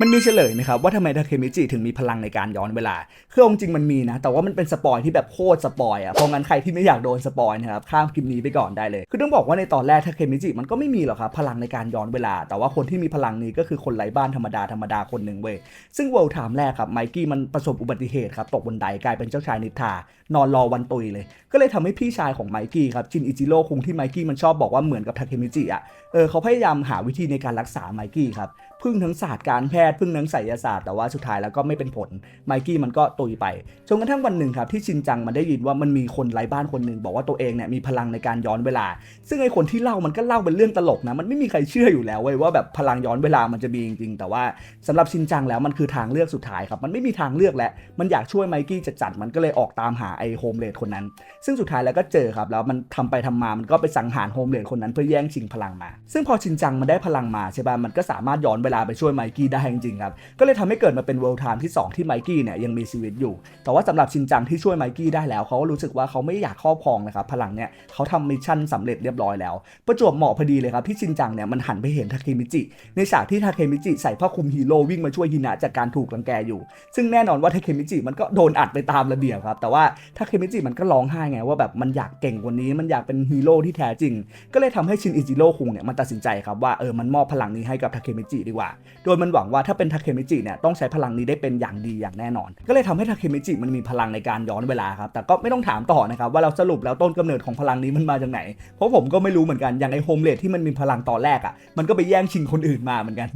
มันมีเฉลยไหมครับว่าทำไมทาเคมิจิถึงมีพลังในการย้อนเวลา คืออาจริงมันมีนะ แต่ว่ามันเป็นสปอยที่แบบโคตรสปอยอะเพราะงั้นใครที่ไม่อยากโดนสปอยนะครับข้ามคลิปนี้ไปก่อนได้เลย คือต้องบอกว่าในตอนแรกทาเคมิจิมันก็ไม่มีหรอกครับพลังในการย้อนเวลา แต่ว่าคนที่มีพลังนี้ก็คือคนไร้บ้านธรรมดาธรรมดาคนหนึ่งเว้ย ซึ่งเวลด์ไทม์แรกครับไมกี้มันประสบอุบัติเหตุครับตกบนไดกลายเป็นเจ้าชายนิทานอนรอวันตุยเลย ก็เลยทำให้พี่ชายของไมกี้ครับชินอิจิโร่คุงที่ไมกี้มันชอบบอกว่าเหมือนกับทาเคมิจิอะเออเขาพยายามหาวิธีในการรักษาไมกี้ครับ พึ่งทั้งศาสตร์การแพทย์พึ่งทั้งไสยศาสตร์แต่ว่าสุดท้ายแล้วก็ไม่เป็นผลไมกี้มันก็ตุยไปจนกระทั่งวันหนึ่งครับที่ชินจังมันได้ยินว่ามันมีคนไร้บ้านคนหนึ่งบอกว่าตัวเองเนี่ยมีพลังในการย้อนเวลา ซึ่งไอ้คนที่เล่ามันก็เล่าเป็นเรื่องตลกนะมันไม่มีใครเชื่ออยู่แล้วเว้ยว่าแบบพลังย้อนเวลามันจะมีจริงๆแต่ว่าสำหรับชินจังแล้วมันคือทางเลือกสุดท้ายครับมันไม่มีทางเลือกแล้วมันอยากช่วยไมกี้จัดจัดมันก็เลยออกตามหาไอ้โฮมเลดคนนั้น ซึ่งสุดท้ายแล้วก็เจอครับแล้วมันทำไปทำมามันก็ไปสังหารโฮมเลดคนนั้นเพื่อแย่งชิงพลังมา ซึ่งพอชินจังมันได้พลังมาใช่ป่ะมันก็สามารถย้อนเวลาไปช่วยไมกี้ได้จริงๆครับ ก็เลยทำให้เกิดมาเป็นเวิลด์ไทม์ที่ 2 ที่ไมกี้เนี่ยยังมีชีวิตอยู่ แต่ว่าสำหรับชินจังที่ช่วยไมกี้ได้แล้วเขาก็รู้สึกว่าเขาไม่อยากครอบครองนะครับพลังเนี่ยเขาทำมิชชั่นสำเร็จเรียบร้อยแล้ว ประจวบเหมาะพอดีเลยครับที่ชินจังเนี่ยมันหันไปเห็นทาเคมิจิ ในฉากที่ทาเคมิจิใส่ผ้าคลุมฮีโร่วิ่งมาช่วยฮินะจากการถูกรังแกอยู่ ซึ่งแน่นอนว่าทาเคมิจิมันก็โดนอัดไปตามระเบียบครับแต่ว่าทาเคมิจิมันก็ร้องไห้ไงว่าแบบมันอยากเก่งกว่านี้มันอยากเป็นฮีโร่ที่แท้จริง ก็เลยทำให้ชินอิจิโร่คุงเนี่ยมันตัดสินใจครับว่าเออมันมอบพลังนี้ให้กับทาเคมิจิดีกว่าโดยมันหวังว่าถ้าเป็นทาเคมิจิเนี่ยต้องใช้พลังนี้ได้เป็นอย่างดีอย่างแน่นอน ก็เลยทำให้ทาเคมิจิมันมีพลังในการย้อนเวลาครับแต่ก็ไม่ต้องถามต่อนะครับว่าเราสรุปแล้วต้นกำเนิดของพลังนี้มันมาจากไหน เพราะผมก็ไม่รู้เหมือนกันอย่างไอโฮมเลดที่มันมีพลังตอนแรกอะ่ะมันก็ไปแย่งชิงคนอื่นมาเหมือนกัน